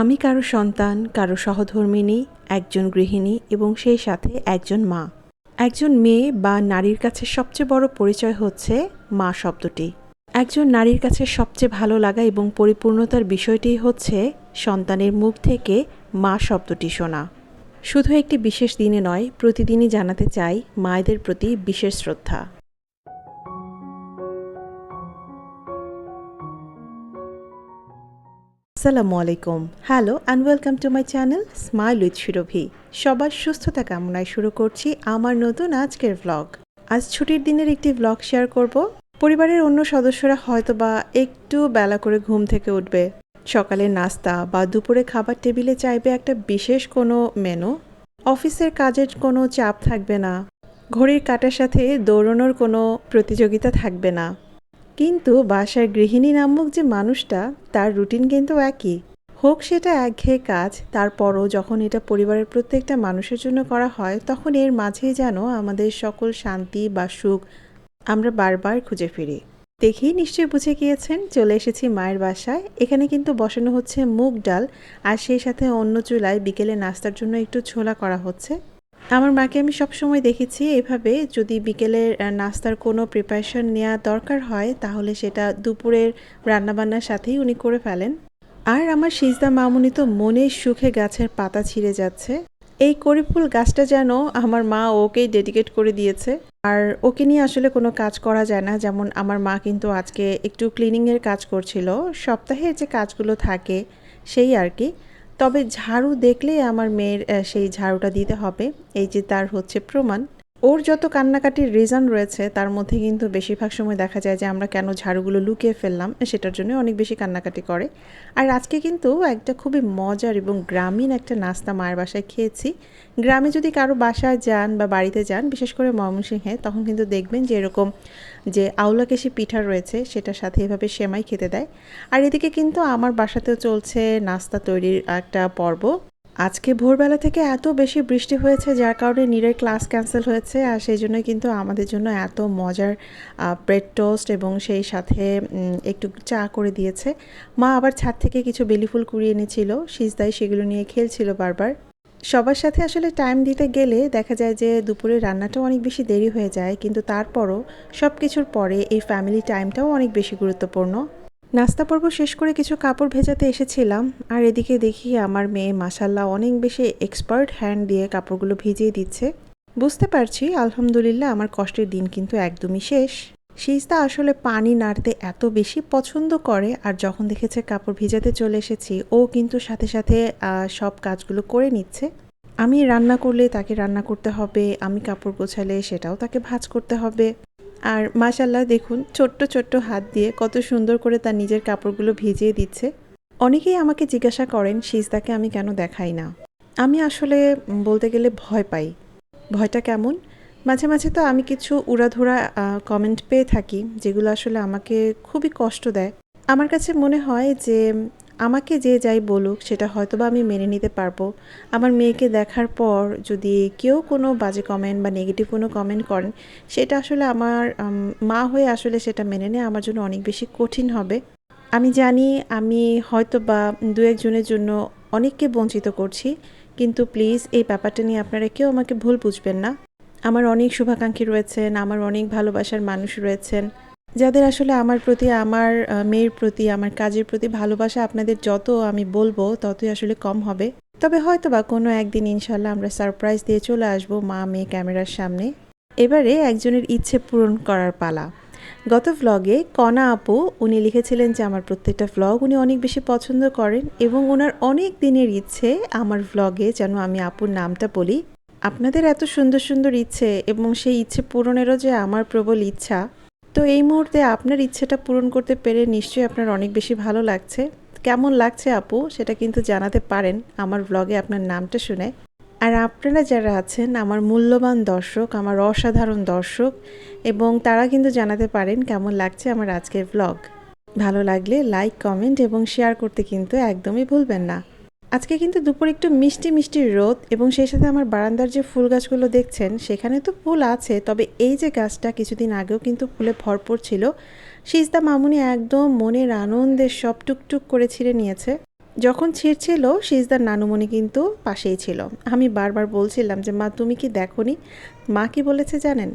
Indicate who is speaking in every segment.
Speaker 1: আমি কারও সন্তান, কারও সহধর্মিণী একজন গৃহিণী এবং সেই সাথে একজন মা। একজন মেয়ে বা নারীর কাছে সবচেয়ে বড় পরিচয় হচ্ছে মা শব্দটি। একজন নারীর কাছে সবচেয়ে ভালো লাগা এবং পরিপূর্ণতার বিষয়টি হচ্ছে সন্তানের মুখ থেকে মা শব্দটি শোনা। শুধু একটি বিশেষ দিনে নয়, প্রতিদিনই জানাতে চাই মায়েদের প্রতি বিশেষ শ্রদ্ধা। আসসালামু আলাইকুম। Hello and welcome to my channel smile with Surabhi সবার সুস্থতা কামনায় শুরু করছি আমার নতুন আজকের ভ্লগ আজ ছুটির দিনের একটি ভ্লগ শেয়ার করব। পরিবারের অন্য সদস্যরা হয়তো বা একটু বেলা করে ঘুম থেকে উঠবে। সকালের নাস্তা বা দুপুরে খাবার টেবিলে চাইবে একটা বিশেষ কোনো মেনু অফিসের কাজের কোনো চাপ থাকবে না। ঘড়ির কাটার সাথে দৌড়ানোর কোনো প্রতিযোগিতা থাকবে না। কিন্তু বাসার গৃহিণী নামক যে মানুষটা, তার রুটিন কিন্তু একই। হোক সেটা একঘেয়ে কাজ, তারপরও যখন এটা পরিবারের প্রত্যেকটা মানুষের জন্য করা হয়, তখন এর মাঝেই যেন আমাদের সকল শান্তি বা সুখ আমরা বারবার খুঁজে ফিরি। দেখেই নিশ্চয়ই বুঝে গিয়েছেন, চলে এসেছি মায়ের বাসায়। এখানে কিন্তু বসানো হচ্ছে মুগ ডাল, আর সেই সাথে অন্য চুলায় বিকেলে নাস্তার জন্য একটু ছোলা করা হচ্ছে। আমার মাকে আমি সবসময় দেখেছি এভাবে যদি বিকেলের নাস্তার কোনো প্রিপারেশন নেওয়া দরকার হয়, তাহলে সেটা দুপুরের রান্নাবান্নার সাথেই উনি করে ফেলেন। আর আমার সিজদা মামুনি তো মনের সুখে গাছের পাতা ছিঁড়ে যাচ্ছে। এই করিফুল গাছটা যেন আমার মা ওকেই ডেডিকেট করে দিয়েছে। আর ওকে নিয়ে আসলে কোনো কাজ করা যায় না, যেমন আমার মা কিন্তু আজকে একটু ক্লিনিংয়ের কাজ করছিল। সপ্তাহের যে কাজগুলো থাকে, সেই আর কি। তবে ঝাড়ু দেখলেই আমার মেয়ের সেই ঝাড়ুটা দিতে হবে। এই যে তার হচ্ছে প্রমাণ। ওর যত কান্নাকাটির রিজন রয়েছে, তার মধ্যে কিন্তু বেশিরভাগ সময় দেখা যায় যে আমরা কেন ঝাড়ুগুলো লুকিয়ে ফেললাম, সেটার জন্য অনেক বেশি কান্নাকাটি করে। আর আজকে কিন্তু একটা খুবই মজার এবং গ্রামীণ একটা নাস্তা মায়ের বাসায় খেয়েছি। গ্রামে যদি কারও বাসায় যান বা বাড়িতে যান, বিশেষ করে ময়মনসিংহে, তখন কিন্তু দেখবেন যে এরকম যে আউলাকেশি পিঠা রয়েছে, সেটার সাথে এভাবে সেমাই খেতে দেয়। আর এদিকে কিন্তু আমার বাসাতেও চলছে নাস্তা তৈরির একটা পর্ব। আজকে ভোরবেলা থেকে এত বেশি বৃষ্টি হয়েছে, যার কারণে নীরের ক্লাস ক্যান্সেল হয়েছে আর সেই জন্য কিন্তু আমাদের জন্য এত মজার ব্রেড টোস্ট এবং সেই সাথে একটু চা করে দিয়েছে। মা আবার ছাদ থেকে কিছু বেলি ফুল কুড়িয়ে এনেছিল সিজদাই সেগুলো নিয়ে খেলছিল বারবার। সবার সাথে আসলে টাইম দিতে গেলে দেখা যায় যে দুপুরে রান্নাটাও অনেক বেশি দেরি হয়ে যায়, কিন্তু তারপরও সব কিছুর পরে এই ফ্যামিলি টাইমটাও অনেক বেশি গুরুত্বপূর্ণ। নাস্তা পর্ব শেষ করে কিছু কাপড় ভেজাতে এসেছিলাম, আর এদিকে দেখি আমার মেয়ে মাসাল্লাহ অনেক বেশি এক্সপার্ট হ্যান্ড দিয়ে কাপড়গুলো ভিজিয়ে দিচ্ছে। বুঝতে পারছি, আলহামদুলিল্লাহ আমার কষ্টের দিন কিন্তু একদমই শেষ। সিজদা আসলে পানি নাড়তে এত বেশি পছন্দ করে, আর যখন দেখেছে কাপড় ভিজাতে চলে এসেছি, ও কিন্তু সাথে সাথে সব কাজগুলো করে নিচ্ছে। আমি রান্না করলে তাকে রান্না করতে হবে, আমি কাপড় গোছালে সেটাও তাকে ভাজ করতে হবে। আর মাশাল্লাহ দেখুন, ছোট্ট ছোট্ট হাত দিয়ে কত সুন্দর করে তার নিজের কাপড়গুলো ভিজিয়ে দিচ্ছে। অনেকেই আমাকে জিজ্ঞাসা করেন, সিজদাকে আমি কেন দেখাই না? আমি আসলে বলতে গেলে ভয় পাই। ভয়টা কেমন? মাঝে মাঝে তো আমি কিছু উড়াধুরা কমেন্ট পেয়ে থাকি, যেগুলো আসলে আমাকে খুবই কষ্ট দেয়। আমার কাছে মনে হয় যে আমাকে যে যাই বলুক, সেটা হয়তো বা আমি মেনে নিতে পারব। আমার মেয়েকে দেখার পর যদি কেউ কোনো বাজে কমেন্ট বা নেগেটিভ কোনো কমেন্ট করেন, সেটা আসলে আমার মা হয়ে আসলে সেটা মেনে নেওয়া আমার জন্য অনেক বেশি কঠিন হবে। আমি জানি আমি হয়তো বা দু একজনের জন্য অনেককে বঞ্চিত করছি, কিন্তু প্লিজ এই ব্যাপারটা নিয়ে আপনারা কেউ আমাকে ভুল বুঝবেন না। আমার অনেক শুভাকাঙ্ক্ষী রয়েছেন, আমার অনেক ভালোবাসার মানুষ রয়েছেন। যাদের আসলে আমার প্রতি, আমার মেয়ের প্রতি, আমার কাজের প্রতি ভালোবাসা আপনাদের যত আমি বলব, ততই আসলে কম হবে। তবে হয়তো বা কোনো একদিন ইনশাল্লাহ আমরা সারপ্রাইজ দিয়ে চলে আসব মা, মেয়ে ক্যামেরার সামনে। এবারে একজনের ইচ্ছে পূরণ করার পালা। গত ভ্লগে কণা আপু, উনি লিখেছিলেন যে আমার প্রত্যেকটা ভ্লগ উনি অনেক বেশি পছন্দ করেন এবং ওনার অনেক দিনের ইচ্ছে আমার ভ্লগে যেন আমি আপুর নামটা বলি। আপনাদের এত সুন্দর সুন্দর ইচ্ছে এবং সেই ইচ্ছে পূরণেরও যে আমার প্রবল ইচ্ছা তো এই মুহূর্তে আপনার ইচ্ছেটা পূরণ করতে পেরে নিশ্চয়ই আপনার অনেক বেশি ভালো লাগছে। কেমন লাগছে আপু? সেটা কিন্তু জানাতে পারেন আমার ভ্লগে আপনার নামটা শুনে। আর আপনারা যারা আছেন, আমার মূল্যবান দর্শক, আমার অসাধারণ দর্শক, এবং তারা কিন্তু জানাতে পারেন কেমন লাগছে আমার আজকের ভ্লগ ভালো লাগলে লাইক কমেন্ট এবং শেয়ার করতে কিন্তু একদমই ভুলবেন না। আজকে কিন্তু দুপুর একটু মিষ্টি মিষ্টি রোদ এবং সেই সাথে আমার বারান্দার যে ফুল গাছগুলো দেখছেন, সেখানে তো ফুল আছে, তবে এই যে গাছটা কিছুদিন আগেও কিন্তু ফুলে ভরপুর ছিল। সিজদা মামুনি একদম মনের আনন্দে সব টুকটুক করে ছিঁড়ে নিয়েছে। যখন ছিঁড়ছিল, সিজদার নানুমণি কিন্তু পাশেই ছিল। আমি বারবার বলছিলাম যে, মা, তুমি কি দেখনি? মা কি বলেছে জানেন?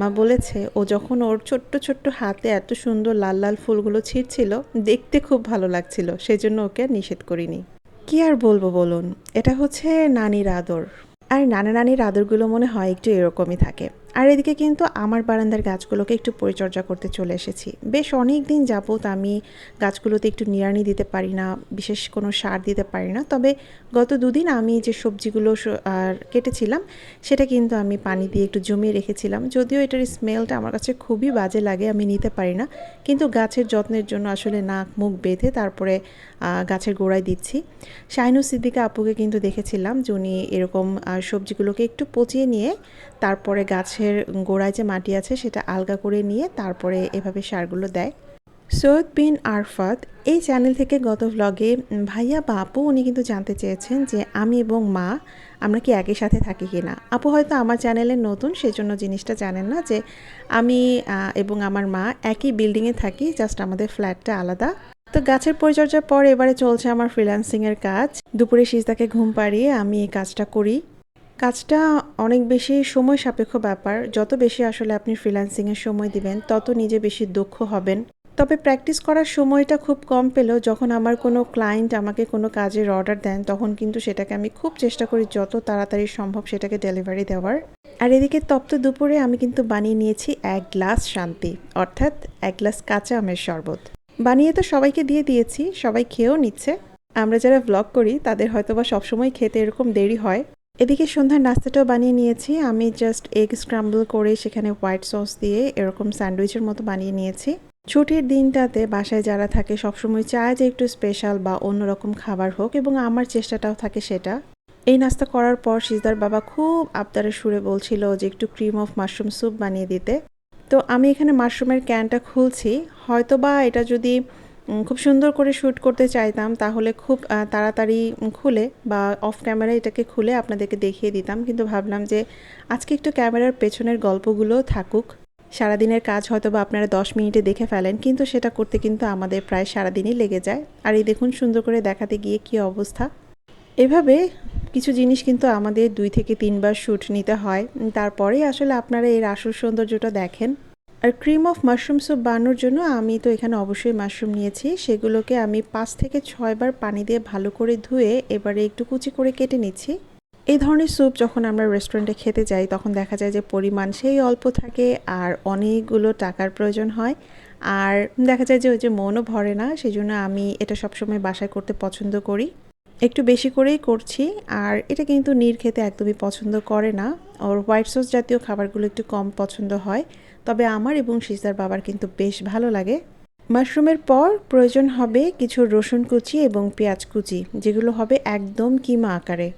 Speaker 1: মা বলেছে, ও যখন ওর ছোট্ট ছোট্ট হাতে এত সুন্দর লাল লাল ফুলগুলো ছিঁড়ছিল, দেখতে খুব ভালো লাগছিল, সেজন্য ওকে নিষেধ করিনি। কি আর বলব বলুন? এটা হচ্ছে নানির আদর। আর নানা নানির আদরগুলো মনে হয় একটু এরকমই থাকে। আর এদিকে কিন্তু আমার বারান্দার গাছগুলোকে একটু পরিচর্যা করতে চলে এসেছি। বেশ অনেক দিন যাবৎ আমি গাছগুলোতে একটু নিড়ানি দিতে পারি না, বিশেষ কোনো সার দিতে পারি না। তবে গত দুদিন আমি যে সবজিগুলো কেটেছিলাম, সেটা কিন্তু আমি পানি দিয়ে একটু জমিয়ে রেখেছিলাম। যদিও এটার স্মেলটা আমার কাছে খুবই বাজে লাগে, আমি নিতে পারি না। কিন্তু গাছের যত্নের জন্য আসলে নাক, মুখ বেঁধে তারপরে গাছের গোড়ায় দিচ্ছি। শাইনু সিদ্দিকা আপুকে কিন্তু দেখেছিলাম যে উনি এরকম সবজিগুলোকে একটু পচিয়ে নিয়ে তারপরে গাছের গোড়ায় যে মাটি আছে সেটা আলগা করে নিয়ে তারপরে এভাবে সারগুলো দেয়। সৈয়দ বিন আরফাত এই চ্যানেল থেকে গত উম, ভাইয়া বা আপু উনি কিন্তু জানতে চেয়েছেন যে আমি এবং মা আমরা কি একই সাথে থাকি কি না আপু হয়তো আমার চ্যানেলে নতুন সেজন্য জিনিসটা জানেন না যে আমি এবং আমার মা একই বিল্ডিংয়ে থাকি জাস্ট আমাদের ফ্ল্যাটটা আলাদা। তো গাছের পরিচর্যার পর এবারে চলছে আমার ফ্রিল্যান্সিংয়ের কাজ। দুপুরে সিজদাকে ঘুম পাড়িয়ে আমি এই কাজটা করি। কাজটা অনেক বেশি সময় সাপেক্ষ ব্যাপার। যত বেশি আসলে আপনি ফ্রিল্যান্সিংয়ের সময় দিবেন, তত নিজে বেশি দক্ষ হবেন। তবে প্র্যাকটিস করার সময়টা খুব কম পেলেও যখন আমার কোনো ক্লায়েন্ট আমাকে কোনো কাজের অর্ডার দেন, তখন কিন্তু সেটাকে আমি খুব চেষ্টা করি যত তাড়াতাড়ি সম্ভব সেটাকে ডেলিভারি দেওয়ার। আর এদিকে তপ্ত দুপুরে আমি কিন্তু বানিয়ে নিয়েছি এক গ্লাস শান্তি, অর্থাৎ এক গ্লাস কাঁচা আমের শরবত। বানিয়ে তো সবাইকে দিয়ে দিয়েছি, সবাই খেয়েও নিচ্ছে। আমরা যারা ব্লগ করি, তাদের হয়তো বা সবসময় খেতে এরকম দেরি হয়। এদিকে সন্ধ্যার নাস্তাটাও বানিয়ে নিয়েছি। আমি জাস্ট এগ স্ক্রাম্বল করে সেখানে হোয়াইট সস দিয়ে এরকম স্যান্ডউইচের মতো বানিয়ে নিয়েছি। ছুটির দিনটাতে বাসায় যারা থাকে সবসময় চায় যে একটু স্পেশাল বা অন্যরকম খাবার হোক এবং আমার চেষ্টাটাও থাকে সেটা। এই নাস্তা করার পর সিজদার বাবা খুব আবদারের সুরে বলছিল যে একটু ক্রিম অফ মাশরুম স্যুপ বানিয়ে দিতে। তো আমি এখানে মাশরুমের ক্যানটা খুলছি। হয়তো বা এটা যদি খুব সুন্দর করে শ্যুট করতে চাইতাম, তাহলে খুব তাড়াতাড়ি খুলে বা অফ ক্যামেরা এটাকে খুলে আপনাদেরকে দেখিয়ে দিতাম। কিন্তু ভাবলাম যে আজকে একটু ক্যামেরার পেছনের গল্পগুলো থাকুক। সারাদিনের কাজ হয়তো বা আপনারা দশ মিনিটে দেখে ফেলেন, কিন্তু সেটা করতে কিন্তু আমাদের প্রায় সারাদিনই লেগে যায়। আর এই দেখুন, সুন্দর করে দেখাতে গিয়ে কী অবস্থা। এভাবে কিছু জিনিস কিন্তু আমাদের দুই থেকে তিনবার শ্যুট নিতে হয়। তারপরেই আসলে আপনারা এর আসল সৌন্দর্যটা দেখেন। আর ক্রিম অফ মাশরুম স্যুপ বানানোর জন্য আমি তো এখানে অবশ্যই মাশরুম নিয়েছি। সেগুলোকে আমি পাঁচ থেকে ছয়বার পানি দিয়ে ভালো করে ধুয়ে এবারে একটু কুচি করে কেটে নিচ্ছি। এই ধরনের স্যুপ যখন আমরা রেস্টুরেন্টে খেতে যাই, তখন দেখা যায় যে পরিমাণ সেই অল্প থাকে আর অনেকগুলো টাকার প্রয়োজন হয়। আর দেখা যায় যে ওই যে মনও ভরে না সেই জন্য আমি এটা সবসময় বাসায় করতে পছন্দ করি। একটু বেশি করেই করছি আর এটা কিন্তু নীর খেতে একদমই পছন্দ করে না। ওর হোয়াইট সস জাতীয় খাবারগুলো একটু কম পছন্দ হয়। তবে আমার এবং সিস্টার বাবার কিন্তু বেশ ভালো লাগে। মাশরুমের পর প্রয়োজন হবে কিছু রসুন কুচি এবং পেঁয়াজ কুচি, যেগুলো হবে একদম কিমা আকারে।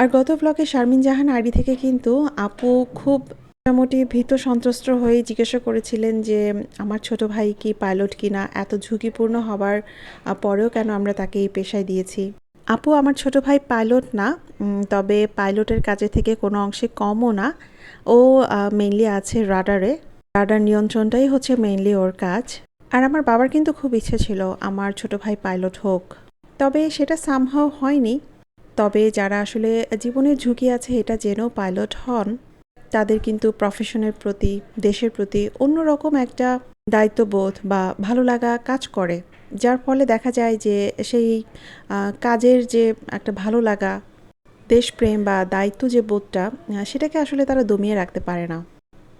Speaker 1: আর গত ব্লকে শারমিন জাহান আড়ি থেকে কিন্তু আপু খুব মোটামুটি ভীত সন্ত্রস্ত হয়ে জিজ্ঞাসা করেছিলেন যে, আমার ছোট ভাই কি পাইলট কিনা? এত ঝুঁকিপূর্ণ হবার পরেও কেন আমরা তাকে এই পেশায় দিয়েছি? আপু, আমার ছোট ভাই পাইলট না তবে পাইলটের কাজের থেকে কোনো অংশে কমও না। ও মেইনলি আছে রাডারে। রাডার নিয়ন্ত্রণটাই হচ্ছে মেইনলি ওর কাজ। আর আমার বাবার কিন্তু খুব ইচ্ছে ছিল, আমার ছোট ভাই পাইলট হোক। তবে সেটা সামহাও হয়নি। তবে যারা আসলে জীবনের ঝুঁকি আছে, এটা জেনেও পাইলট হন, তাদের কিন্তু প্রফেশনের প্রতি, দেশের প্রতি অন্যরকম একটা দায়িত্ববোধ বা ভালো লাগা কাজ করে। যার ফলে দেখা যায় যে সেই কাজের যে একটা ভালো লাগা, দেশপ্রেম বা দায়িত্ব যে বোধটা, সেটাকে আসলে তারা দমিয়ে রাখতে পারে না।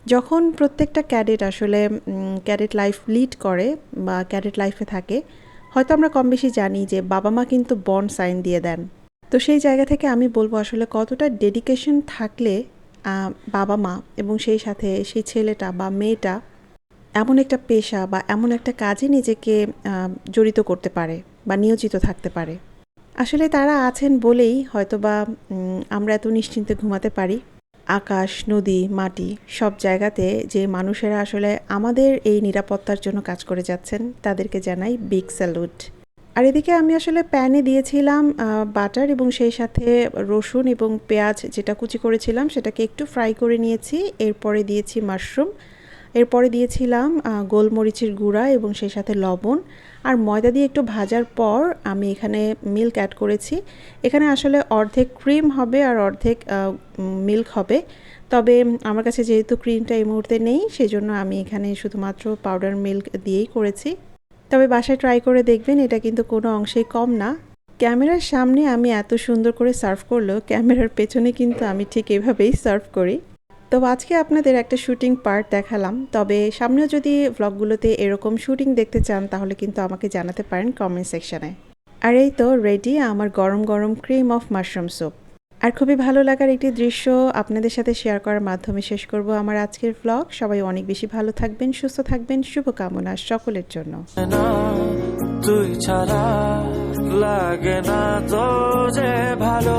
Speaker 1: যখন প্রত্যেকটা ক্যাডেট আসলে ক্যাডেট লাইফ লিড করে বা ক্যাডেট লাইফে থাকে, হয়তো আমরা কম বেশি জানি যে বাবা মা কিন্তু বন্ড সাইন দিয়ে দেন। তো সেই জায়গা থেকে আমি বলব আসলে কতটা ডেডিকেশন থাকলে বাবা মা এবং সেই সাথে সেই ছেলেটা বা মেয়েটা এমন একটা পেশা বা এমন একটা কাজে নিজেকে জড়িত করতে পারে বা নিয়োজিত থাকতে পারে। আসলে তারা আছেন বলেই হয়তোবা আমরা এত নিশ্চিন্তে ঘুমাতে পারি। আকাশ, নদী, মাটি সব জায়গাতে যে মানুষেরা আসলে আমাদের এই নিরাপত্তার জন্য কাজ করে যাচ্ছেন, তাদেরকে জানাই বিগ স্যালুট আর এদিকে আমি আসলে প্যানে দিয়েছিলাম বাটার এবং সেই সাথে রসুন এবং পেঁয়াজ যেটা কুচি করেছিলাম, সেটাকে একটু ফ্রাই করে নিয়েছি, এরপরে দিয়েছি মাশরুম এরপরে দিয়েছিলাম গোলমরিচের গুঁড়া এবং সেই সাথে লবণ। আর ময়দা দিয়ে একটু ভাজার পর আমি এখানে মিল্ক অ্যাড করেছি। এখানে আসলে অর্ধেক ক্রিম হবে আর অর্ধেক মিল্ক হবে। তবে আমার কাছে যেহেতু ক্রিমটা এই মুহূর্তে নেই, সেজন্য আমি এখানে শুধুমাত্র পাউডার মিল্ক দিয়েই করেছি। তবে বাসায় ট্রাই করে দেখবেন, এটা কিন্তু কোনো অংশেই কম না। ক্যামেরার সামনে আমি এত সুন্দর করে সার্ভ করলেও ক্যামেরার পেছনে কিন্তু আমি ঠিক এভাবেই সার্ভ করি। তো আজকে আপনাদের একটা শুটিং পার্ট দেখালাম। তবে সামনেও যদি ভ্লগগুলোতে এরকম শুটিং দেখতে চান, তাহলে কিন্তু আমাকে জানাতে পারেন কমেন্ট সেকশনে আর এই তো রেডি আমার গরম গরম ক্রিম অফ মাশরুম স্যুপ আর খুবই ভালো লাগার একটি দৃশ্য আপনাদের সাথে শেয়ার করার মাধ্যমে শেষ করব আমার আজকের ভ্লগ সবাই অনেক বেশি ভালো থাকবেন, সুস্থ থাকবেন, শুভকামনা সকলের জন্য।
Speaker 2: তুই ছাড়া লাগে না তো যে ভালো।